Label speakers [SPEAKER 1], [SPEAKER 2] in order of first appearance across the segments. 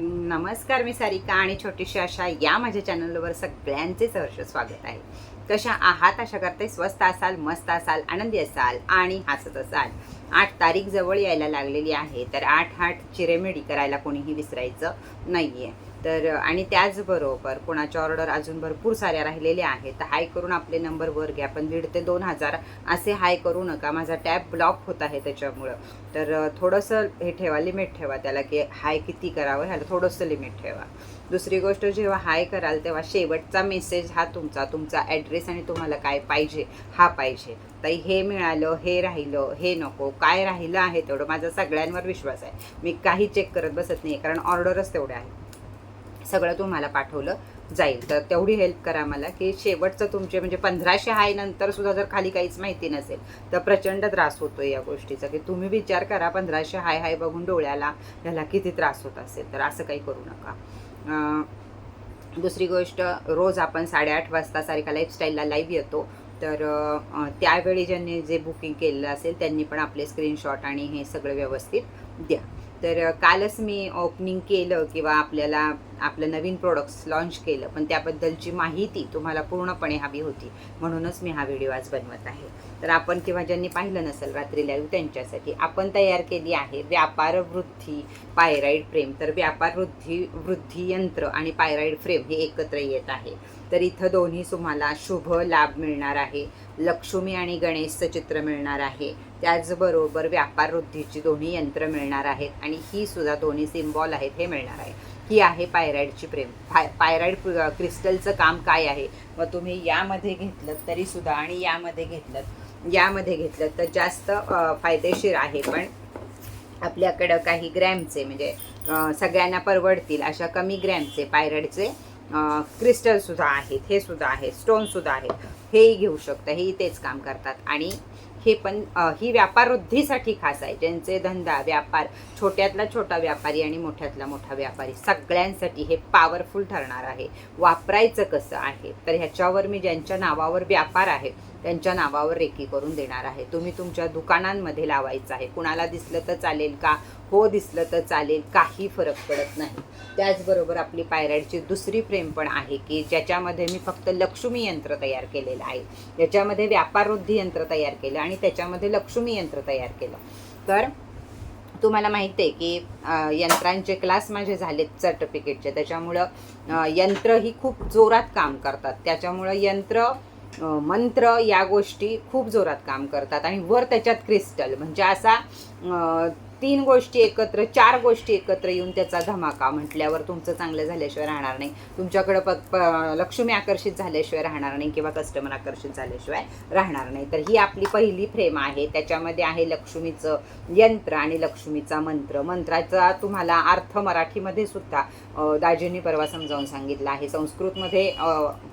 [SPEAKER 1] नमस्कार मी सारिका आणि छोटीशी अशा या माझ्या चॅनलवर सगळ्यांचे सहर्ष स्वागत आहे. कशा आहात? अशा करते स्वस्त असाल मस्त असाल आनंदी असाल आणि हसत असाल. आठ तारीख जवळ यायला लागलेली आहे तर आठ आठ चिरेमिडी करायला कोणीही विसरायचं नाही आहे तर आणि त्याचबरोबर कोणाच्या ऑर्डर अजून भरपूर साऱ्या राहिलेल्या आहेत. तर हाय करून आपले नंबर वर घ्या. पण दीड ते दोन हजार असे हाय करू नका. माझा टॅब ब्लॉक होत आहे त्याच्यामुळं. तर थोडंसं हे ठेवा लिमिट ठेवा त्याला की हाय किती करावं ह्याला थोडंसं लिमिट ठेवा. दुसरी गोष्ट जेव्हा हाय कराल तेव्हा शेवटचा मेसेज हा तुमचा तुमचा ॲड्रेस आणि तुम्हाला काय पाहिजे हा पाहिजे. ताई हे मिळालं हे राहिलं हे नको काय राहिलं आहे तेवढं माझा सगळ्यांवर विश्वास आहे. मी काही चेक करत बसत नाही कारण ऑर्डरच तेवढे आहे सगळं तुम्हाला पाठवलं जाईल. तर तेवढी हेल्प करा मला की शेवटचं तुमचे म्हणजे पंधराशे हाय नंतर सुद्धा जर खाली काहीच माहिती नसेल तर प्रचंड त्रास होतो या गोष्टीचा की तुम्ही विचार करा पंधराशे हाय हाय बघून डोळ्याला ह्याला किती त्रास होत असेल तर असं काही करू नका. दुसरी गोष्ट रोज आपण साडेआठ वाजता सारिका लाईफस्टाईलला लाईव्ह येतो. तर त्यावेळी ज्यांनी जे बुकिंग केलेलं असेल त्यांनी पण आपले स्क्रीनशॉट आणि हे सगळं व्यवस्थित द्या. तर कालच मी ओपनिंग केलं किंवा आपल्याला आपलं नवीन प्रोडक्ट्स लॉन्च केलं पण त्याबद्दलची माहिती तुम्हाला पूर्णपणे हवी होती. म्हणूनच मी हा व्हिडिओ आज बनवत आहे. तर आपण किंवा ज्यांनी पाहिलं नसेल रात्री लाईव्ह त्यांच्यासाठी आपण तयार केली आहे व्यापार वृद्धी पायराईड फ्रेम तर व्यापार वृद्धी वृद्धी यंत्र आणि पायराईड फ्रेम हे एकत्र येत आहे. तर इथं दोन्ही तुम्हाला शुभ लाभ मिळणार आहे. लक्ष्मी आणि गणेशचं चित्र मिळणार आहे. त्याचबरोबर व्यापार वृद्धीची दोन्ही यंत्र मिळणार आहेत आणि ही सुद्धा दोन्ही सिम्बॉल आहेत हे मिळणार आहे. ही आहे पायराईडची प्रेम. पाय पायराईड क्रिस्टलचं काम काय आहे? मग तुम्ही यामध्ये घेतलं तरी सुद्धा आणि यामध्ये घेतलं यामध्ये घेतलं तर जास्त फायदेशीर आहे. पण आपल्याकडं काही ग्रॅमचे म्हणजे सगळ्यांना परवडतील अशा कमी ग्रॅमचे पायरडचे क्रिस्टलसुद्धा आहेत हे सुद्धा आहेत स्टोनसुद्धा आहेत. हेही घेऊ शकता हेही तेच काम करतात. आणि हे पण ही व्यापार वृद्धीसाठी खास आहे. ज्यांचे धंदा व्यापार छोट्यातला छोटा व्यापारी आणि मोठ्यातला मोठा व्यापारी सगळ्यांसाठी हे पॉवरफुल ठरणार आहे. वापरायचं कसं आहे? तर ह्याच्यावर मी ज्यांच्या नावावर व्यापार आहे त्यांच्या नावावर रेकी करून देणार आहे. तुम्ही तुमच्या दुकानांमध्ये लावायचं आहे. कुणाला दिसलं तर चालेल का? हो दिसलं तर चालेल. काही फरक पडत नाही. त्याचबरोबर आपली पायराईडची दुसरी फ्रेम पण आहे की ज्याच्यामध्ये मी फक्त लक्ष्मी यंत्र तयार केलेलं आहे. याच्यामध्ये व्यापारवृद्धी यंत्र तयार केलं आणि त्याच्यामध्ये लक्ष्मी यंत्र तयार केलं. तर तुम्हाला माहिती आहे की यंत्रांचे क्लास माझे झालेत सर्टिफिकेटचे त्याच्यामुळं यंत्र ही खूप जोरात काम करतात. त्याच्यामुळं यंत्र मंत्र या गोष्टी खूप जोरात काम करतात आणि वर त्याच्यात क्रिस्टल. म्हणजे असा तीन गोष्टी एकत्र चार गोष्टी एकत्र येऊन त्याचा धमाका म्हटल्यावर तुमचं चांगलं झाल्याशिवाय राहणार नाही. तुमच्याकडं प प लक्ष्मी आकर्षित झाल्याशिवाय राहणार नाही किंवा कस्टमर आकर्षित झाल्याशिवाय राहणार नाही. तर ही आपली पहिली फ्रेम आहे. त्याच्यामध्ये आहे लक्ष्मीचं यंत्र आणि लक्ष्मीचा मंत्र. मंत्राचा तुम्हाला अर्थ मराठीमध्ये सुद्धा दाजींनी परवा समजावून सांगितलं आहे. संस्कृतमध्ये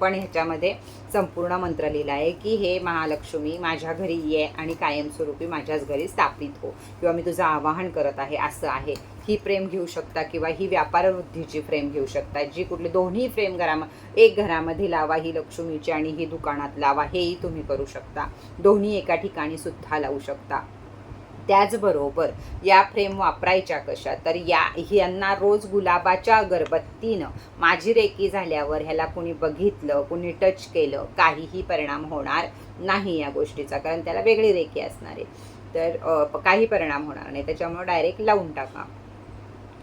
[SPEAKER 1] पण ह्याच्यामध्ये संपूर्ण मंत्र लिहिला आहे की हे महालक्ष्मी माझ्या घरी ये आणि कायमस्वरूपी माझ्याच घरी स्थापित हो. किंवा मी तुझं आवाहन करत आहे असं आहे. ही फ्रेम घेऊ शकता किंवा ही व्यापारवृद्धीची फ्रेम घेऊ शकता. जी कुठली दोन्ही फ्रेम घराम एक घरामध्ये लावा ही लक्ष्मीची आणि ही दुकानात लावा हेही तुम्ही करू शकता. दोन्ही एका ठिकाणी सुद्धा लावू शकता. त्याचबरोबर या फ्रेम वापरायच्या कशा? तर या यांना रोज गुलाबाच्या अगरबत्तीनं माझी रेकी झाल्यावर ह्याला कुणी बघितलं कुणी टच केलं काहीही परिणाम होणार नाही या गोष्टीचा कारण त्याला वेगळी रेकी असणार आहे. तर काही परिणाम होणार नाही. त्याच्यामुळे डायरेक्ट लावून टाका.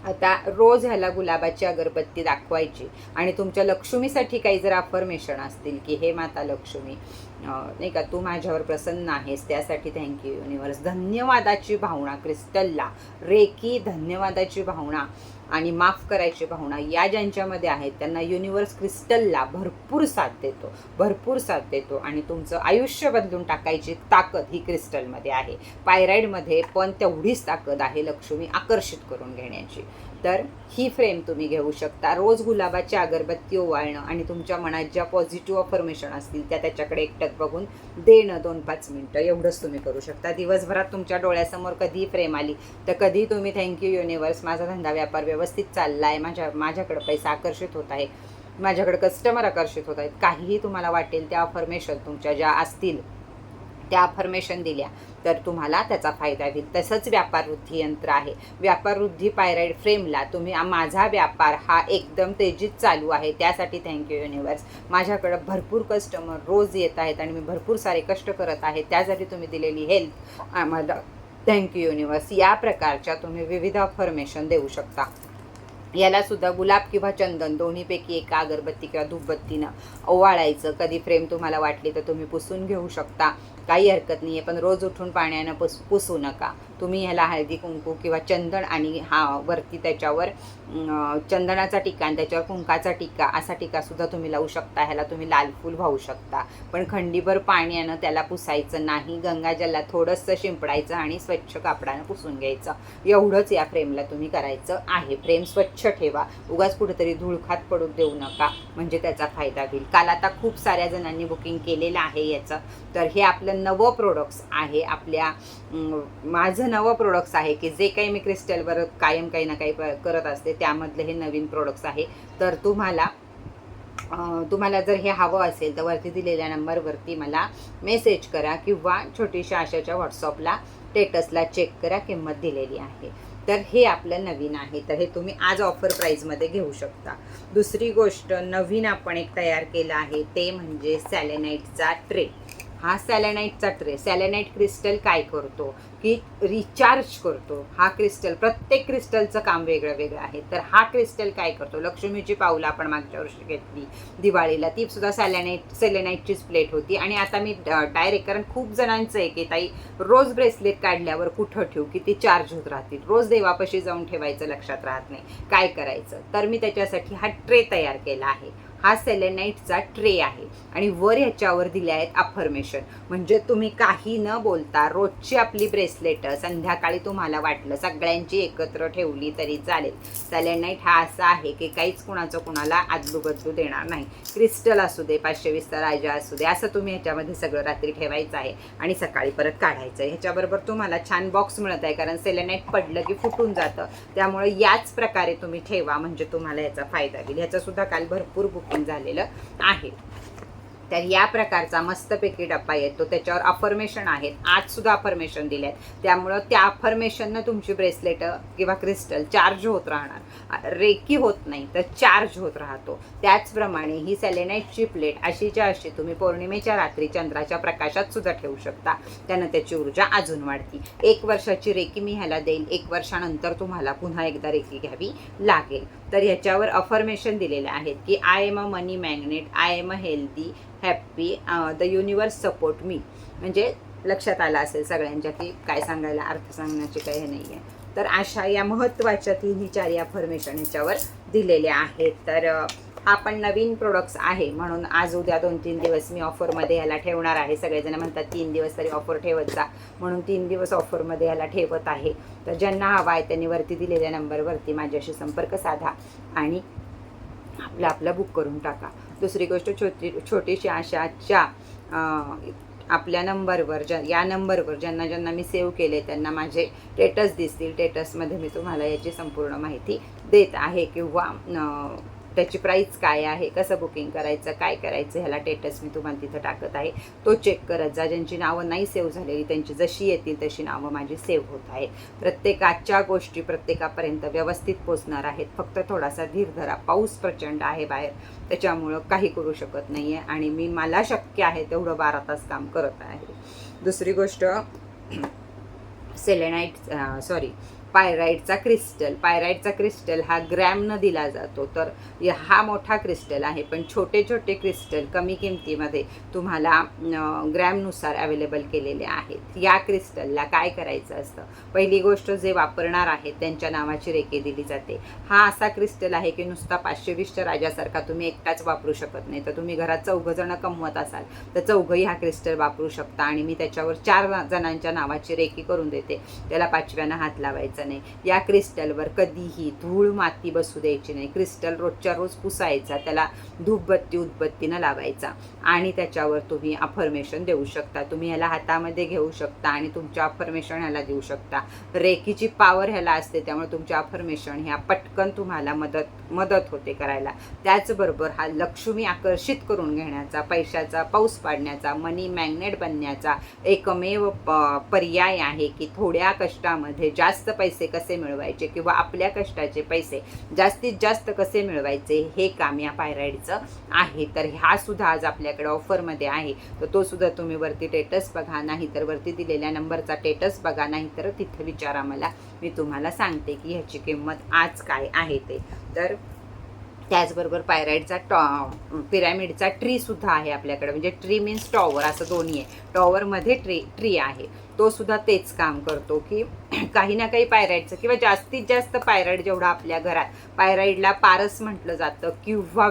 [SPEAKER 1] आता रोज ह्याला गुलाबाची अगरबत्ती दाखवायची आणि तुमच्या लक्ष्मीसाठी काही जर अफर्मेशन असतील की हे माता लक्ष्मी नाही का तू माझ्यावर प्रसन्न आहेस. त्यासाठी थँक्यू युनिवर्स धन्यवादाची भावना क्रिस्टलला. रेकी धन्यवादाची भावना आणि माफ करायची भावना या ज्यांच्यामध्ये आहेत त्यांना युनिवर्स क्रिस्टलला भरपूर साथ देतो भरपूर साथ देतो आणि तुमचं आयुष्य बदलून टाकायची ताकद ही क्रिस्टलमध्ये आहे. पायराईडमध्ये पण तेवढीच ताकद आहे लक्ष्मी आकर्षित करून घेण्याची. तर ही फ्रेम तुम्ही घेऊ शकता. रोज गुलाबाच्या अगरबत्ती ओवाळणं आणि तुमच्या मनात ज्या पॉझिटिव्ह अफर्मेशन असतील त्या त्याच्याकडे एकटक बघून देणं दोन पाच मिनटं. एवढंच तुम्ही करू शकता. दिवसभरात तुमच्या डोळ्यासमोर कधीही फ्रेम आली तर कधी तुम्ही थँक्यू युनिवर्स माझा धंदा व्यापार व्यवस्थित चालला आहे माझ्या माझ्याकडे पैसा आकर्षित होत आहे माझ्याकडे कस्टमर आकर्षित होत आहेत काहीही तुम्हाला वाटेल त्या अफर्मेशन तुमच्या ज्या असतील त्या अफर्मेशन दिल्या. तर तुम्हाला त्याचा फायदा होईल. तसंच व्यापार वृद्धी यंत्र आहे. व्यापार वृद्धी पायराईड फ्रेमला तुम्ही माझा व्यापार हा एकदम तेजीत चालू आहे. त्यासाठी थँक्यू युनिवर्स माझ्याकडं भरपूर कस्टमर रोज येत आहेत आणि मी भरपूर सारे कष्ट करत आहे. त्यासाठी तुम्ही दिलेली हेल्प आम्हाला थँक्यू युनिवर्स या प्रकारच्या तुम्ही विविध अफर्मेशन देऊ शकता. याला सुद्धा गुलाब किंवा चंदन दोन्हीपैकी एका अगरबत्ती किंवा धूपबत्तीनं ओवाळायचं. कधी फ्रेम तुम्हाला वाटली तर तुम्ही पुसून घेऊ शकता. काही हरकत नाही आहे पण रोज उठून पाण्यानं पुस पुसू नका. तुम्ही ह्याला हळदी कुंकू किंवा चंदन आणि हा वरती त्याच्यावर चंदनाचा टिका आणि त्याच्यावर कुंकाचा टिक्का असा टिकासुद्धा तुम्ही लावू शकता. ह्याला तुम्ही लाल फूल वाहू शकता. पण खंडीभर पाण्यानं त्याला पुसायचं नाही गंगाजलला थोडंसं शिंपडायचं आणि स्वच्छ कापडानं पुसून घ्यायचं. एवढंच या फ्रेमला तुम्ही करायचं आहे. फ्रेम स्वच्छ ठेवा. उगाच कुठेतरी धुळखात पडू देऊ नका म्हणजे त्याचा फायदा होईल. काल आता खूप साऱ्या जणांनी बुकिंग केलेलं आहे याचं. तर हे आपलं नवं प्रोडक्ट्स आहे आपल्या माझं नवं प्रोडक्ट्स आहे की जे काही मी क्रिस्टलवर कायम काही ना काही प- करत असते त्यामधलं हे नवीन प्रोडक्ट्स आहे. तर तुम्हाला तुम्हाला जर हे हवं असेल तर वरती दिलेल्या नंबरवरती मला मेसेज करा किंवा छोटीशा आशाच्या व्हॉट्सअपला स्टेटसला चेक करा किंमत दिलेली आहे. तर हे आपलं नवीन आहे. तर हे तुम्ही आज ऑफर प्राईजमध्ये घेऊ शकता. दुसरी गोष्ट नवीन आपण एक तयार केलं आहे ते म्हणजे सॅलेनाईटचा ट्रे हा सॅलेनाईटचा ट्रे सॅलेनाईट क्रिस्टल काय करतो? की रिचार्ज करतो. हा क्रिस्टल प्रत्येक क्रिस्टलचं काम वेगळं वेगळं आहे. तर हा क्रिस्टल काय करतो? लक्ष्मीची पाऊलं आपण मागच्या वर्षी घेतली दिवाळीला. ती सुद्धा सॅलेनाईट सेलेनाईटचीच प्लेट होती. आणि आता मी डायरेक्ट कारण खूप जणांचं आहे की ताई रोज ब्रेसलेट काढल्यावर कुठं ठेवू की ती चार्ज होत राहतील? रोज देवापाशी जाऊन ठेवायचं लक्षात राहत नाही. काय करायचं? तर मी त्याच्यासाठी हा ट्रे तयार केला आहे. हा सेलेनाईटचा ट्रे आहे. आणि वर ह्याच्यावर दिले आहेत अफर्मेशन म्हणजे तुम्ही काही न बोलता रोजची आपली ब्रेसलेट संध्याकाळी तुम्हाला वाटलं सगळ्यांची एकत्र ठेवली तरी चालेल. सेलेनाईट हा असा आहे की काहीच कुणाचं कुणाला आदलूबदलू देणार नाही. क्रिस्टल असू दे पाचशे वीसचा राजा असू दे असं तुम्ही ह्याच्यामध्ये सगळं रात्री ठेवायचं आहे. आणि सकाळी परत काढायचं आहे. ह्याच्याबरोबर तुम्हाला छान बॉक्स मिळत आहे कारण सेलेनाईट पडलं की फुटून जातं. त्यामुळे याच प्रकारे तुम्ही ठेवा म्हणजे तुम्हाला याचा फायदा होईल. ह्याचा सुद्धा काल भरपूर बुकिंग झालेलं आहे. तर या प्रकारचा मस्तपैकी डब्बा येतो. त्याच्यावर अफर्मेशन आहेत. आज सुद्धा अफर्मेशन दिले आहेत त्यामुळं त्या अफर्मेशननं तुमची ब्रेसलेट किंवा क्रिस्टल चार्ज होत राहणार. रेकी होत नाही तर चार्ज होत राहतो. त्याचप्रमाणे ही सॅलेनाईटची प्लेट अशीच्या अशी तुम्ही पौर्णिमेच्या रात्री चंद्राच्या प्रकाशात सुद्धा ठेवू शकता. त्यानं त्याची ऊर्जा अजून वाढती. एक वर्षाची रेकी मी ह्याला देईल एक वर्षानंतर तुम्हाला पुन्हा एकदा रेकी घ्यावी लागेल. तर ह्याच्यावर अफर्मेशन दिलेले आहेत की I am a money magnet I am a healthy happy the universe support me म्हणजे लक्षात आलं असेल सगळ्यांच्या की काय सांगायला अर्थ सांगण्याची काही हे नाही आहे तर अशा या महत्त्वाच्या तिन्ही चार अफर्मेशन ह्याच्यावर दिलेल्या आहेत. तर हा पण नवीन प्रोडक्ट्स आहे. म्हणून आज उद्या दोन तीन दिवस मी ऑफरमध्ये ह्याला ठेवणार आहे. सगळेजण म्हणतात तीन दिवस तरी ऑफर ठेवत जा. म्हणून तीन दिवस ऑफरमध्ये ह्याला ठेवत आहे. तर ज्यांना हवा आहे त्यांनी वरती दिलेल्या नंबरवरती माझ्याशी संपर्क साधा आणि आपलं आपलं बुक करून टाका. दुसरी गोष्ट छोटी छोटीशी आशाच्या आपल्या नंबरवर ज्या या नंबरवर ज्यांना ज्यांना मी सेव्ह केले त्यांना माझे टेटस दिसतील. टेटसमध्ये मी तुम्हाला याची संपूर्ण माहिती देत आहे किंवा त्याची प्राईस काय आहे कसं बुकिंग करायचं काय करायचं ह्याला टेटस मी तुम्हाला तिथं टाकत आहे. तो चेक करत जा. ज्यांची नावं नाही सेव्ह झालेली त्यांची जशी येतील तशी नावं माझी सेव्ह होत आहे प्रत्येकाच्या गोष्टी प्रत्येकापर्यंत व्यवस्थित पोचणार आहेत. फक्त थोडासा धीर धरा पाऊस प्रचंड आहे बाहेर. त्याच्यामुळं काही करू शकत नाही आहे आणि मी मला शक्य आहे तेवढं बारा तास काम करत आहे. दुसरी गोष्ट सेलेनाईट सॉरी पायराईटचा क्रिस्टल. पायराईटचा क्रिस्टल हा ग्रॅमनं दिला जातो. तर हा मोठा क्रिस्टल आहे. पण छोटे छोटे क्रिस्टल कमी किमतीमध्ये तुम्हाला ग्रॅमनुसार अवेलेबल केलेले आहेत. या क्रिस्टलला काय करायचं असतं? पहिली गोष्ट जे वापरणार आहेत त्यांच्या नावाची रेके दिली जाते. हा असा क्रिस्टल आहे की नुसता पाचशे वीसच्या राजासारखा तुम्ही एकटाच वापरू शकत नाही. तर तुम्ही घरात चौघजणं कमवत असाल तर चौघंही हा क्रिस्टल वापरू शकता. आणि मी त्याच्यावर चार जणांच्या नावाची रेकी करून देते. त्याला पाचव्यानं हात लावायचा. करायचं नाही. या क्रिस्टलवर कधीही धूळ माती बसू द्यायची नाही. क्रिस्टल रोजच्या रोज पुसायचा त्याला धूपबत्ती उदबत्तीनं लावायचा. आणि त्याच्यावर तुम्ही अफर्मेशन देऊ शकता. तुम्ही ह्याला हातामध्ये घेऊ शकता आणि तुमच्या अफर्मेशन ह्याला देऊ शकता. रेकीची पावर ह्याला असते त्यामुळे तुमच्या अफर्मेशन ह्या पटकन तुम्हाला मदत मदत होते करायला. त्याचबरोबर हा लक्ष्मी आकर्षित करून घेण्याचा पैशाचा पाऊस पाडण्याचा मनी मॅग्नेट बनण्याचा एकमेव पर्याय आहे की थोड्या कष्टामध्ये जास्त पैसे पैसे कसे मिळवायचे किंवा आपल्या कष्टाचे पैसे जास्तीत जास्त कसे मिळवायचे हे काम या पायराईडचं आहे. तर हा सुद्धा आज आपल्याकडे ऑफरमध्ये आहे. तर तो सुद्धा तुम्ही वरती टेटस बघा नाही तर वरती दिलेल्या नंबरचा टेटस बघा नाही तर तिथं विचारा मला. मी तुम्हाला सांगते की ह्याची किंमत आज काय आहे ते. तर त्याचबरोबर पायराईडचा टॉ पिरॅमिडचा ट्री सुद्धा आहे आपल्याकडे. म्हणजे ट्री मीन्स टॉवर असं दोन्ही आहे. टॉवरमध्ये ट्री ट्री आहे. तो सुद्धा तेच काम करतो की काही ना काही पायराईडचं किंवा जास्तीत जास्त पायराईड जेवढा आपल्या घरात पायराईडला पारस म्हटलं जातं किंवा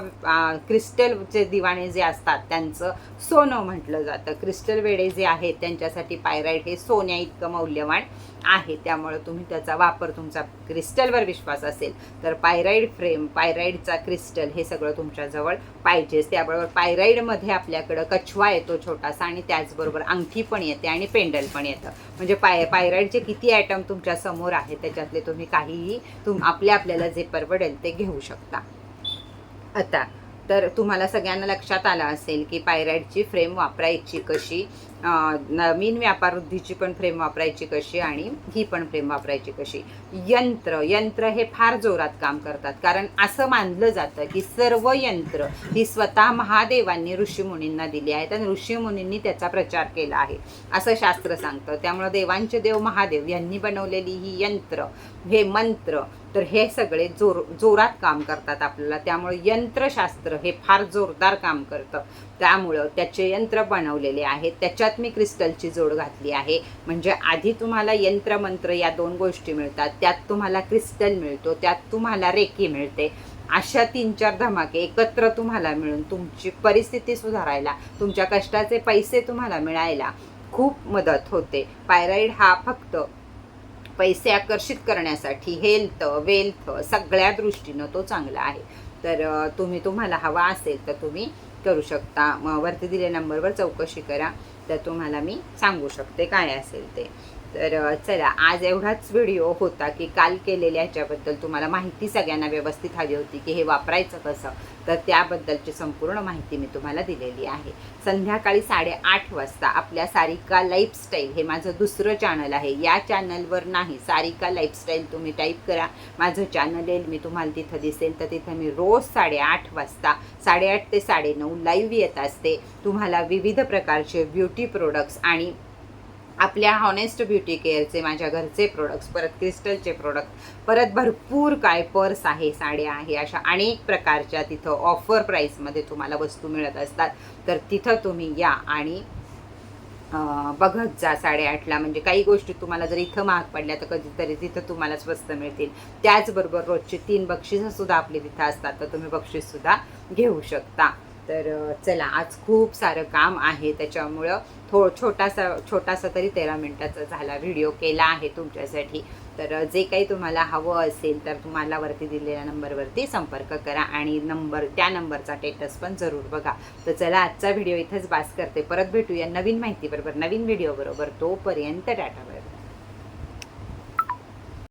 [SPEAKER 1] क्रिस्टलचे दिवाणे जे असतात त्यांचं सोनं म्हटलं जातं. क्रिस्टल वेडे जे आहेत त्यांच्यासाठी पायराईड हे सोन्या इतकं मौल्यवान आहे. त्यामुळं तुम्ही त्याचा वापर तुमचा क्रिस्टलवर विश्वास असेल तर पायराईड फ्रेम पायराईडचा क्रिस्टल हे सगळं तुमच्याजवळ पाहिजेच. त्याबरोबर पायराईडमध्ये आपल्याकडं कछवा येतो छोटासा आणि त्याचबरोबर अंगठी पण येते आणि पेंडल पण येतं. म्हणजे पाय पायराईडचे किती आयटम तुमच्यासमोर आहे त्याच्यातले तुम्ही काहीही तुम आपल्या आपल्याला जे परवडेल ते घेऊ शकता. आता तर तुम्हाला सगळ्यांना लक्षात आलं असेल की पायराईडची फ्रेम वापरायची कशी? नवीन नवीन व्यापारवृद्धीची पण फ्रेम वापरायची कशी आणि ही पण फ्रेम वापरायची कशी. यंत्र यंत्र हे फार जोरात काम करतात. कारण असं मानलं जातं की सर्व यंत्र ही स्वतः महादेवांनी ऋषीमुनींना दिली आहेत आणि ऋषीमुनींनी त्याचा प्रचार केला आहे. असं शास्त्र सांगतं. त्यामुळं देवांचे देव महादेव यांनी बनवलेली ही यंत्र हे मंत्र तर हे सगळे जोर जोरात काम करतात आपल्याला. त्यामुळे यंत्रशास्त्र हे फार जोरदार काम करतं. त्यामुळं त्याचे यंत्र बनवलेले आहे त्याच्यात मी क्रिस्टलची जोड घातली आहे. म्हणजे आधी तुम्हाला यंत्रमंत्र या दोन गोष्टी मिळतात. त्यात तुम्हाला क्रिस्टल मिळतो. त्यात तुम्हाला रेकी मिळते. अशा तीन चार धमाके एकत्र तुम्हाला मिळून तुमची परिस्थिती सुधारायला तुमच्या कष्टाचे पैसे तुम्हाला मिळायला खूप मदत होते. पायराईड हा फक्त पैसे आकर्षित करण्यासाठी हेल्थ वेल्थ सगळ्या दृष्टीनं तो चांगला आहे. तर तुम्ही तुम्हाला हवा असेल तर तुम्ही करू शकता. वरती दिलेल्या नंबरवर चौकशी करा. तर तुम्हाला मी सांगू शकते काय असेल ते. तर चला आज एवढाच व्हिडिओ होता की काल केलेल्या ह्याच्याबद्दल तुम्हाला माहिती सगळ्यांना व्यवस्थित हवी होती की हे वापरायचं कसं? तर त्याबद्दलची संपूर्ण माहिती मी तुम्हाला दिलेली आहे. संध्याकाळी साडेआठ वाजता आपल्या सारिका लाईफस्टाईल हे माझं दुसरं चॅनल आहे. या चॅनलवर नाही सारिका लाईफस्टाईल तुम्ही टाईप करा. माझं चॅनल येईल मी तुम्हाला तिथं दिसेल तर तिथं मी रोज साडेआठ वाजता साडेआठ ते साडेनऊ लाईव्ह येत असते. तुम्हाला विविध प्रकारचे ब्युटी प्रोडक्ट्स आणि आपल्या हॉनेस्ट ब्युटी केअरचे माझ्या घरचे प्रोडक्ट्स परत क्रिस्टलचे प्रोडक्ट परत भरपूर काय पर्स आहे साड्या आहे अशा अनेक प्रकारच्या तिथं ऑफर प्राईसमध्ये तुम्हाला वस्तू मिळत असतात. तर तिथं तुम्ही या आणि बघत जा साडेआठला म्हणजे काही गोष्टी तुम्हाला जर इथं महाग पडल्या तर कधीतरी तिथं तुम्हाला स्वस्त मिळतील. त्याचबरोबर रोजचे तीन बक्षीसंसुद्धा आपली तिथं असतात. तर तुम्ही बक्षीससुद्धा घेऊ शकता. तर चला आज खूप सारं काम आहे. त्याच्यामुळं थो छोटासा छोटासा तरी तेरा मिनटाचा झाला व्हिडिओ केला आहे तुमच्यासाठी. तर जे काही तुम्हाला हवं असेल तर तुम्हाला वरती दिलेल्या नंबरवरती संपर्क करा आणि नंबर त्या नंबरचा टेटस पण जरूर बघा. तर चला आजचा व्हिडिओ इथंच बास करते. परत भेटूया नवीन माहितीबरोबर नवीन व्हिडिओबरोबर तोपर्यंत टाटा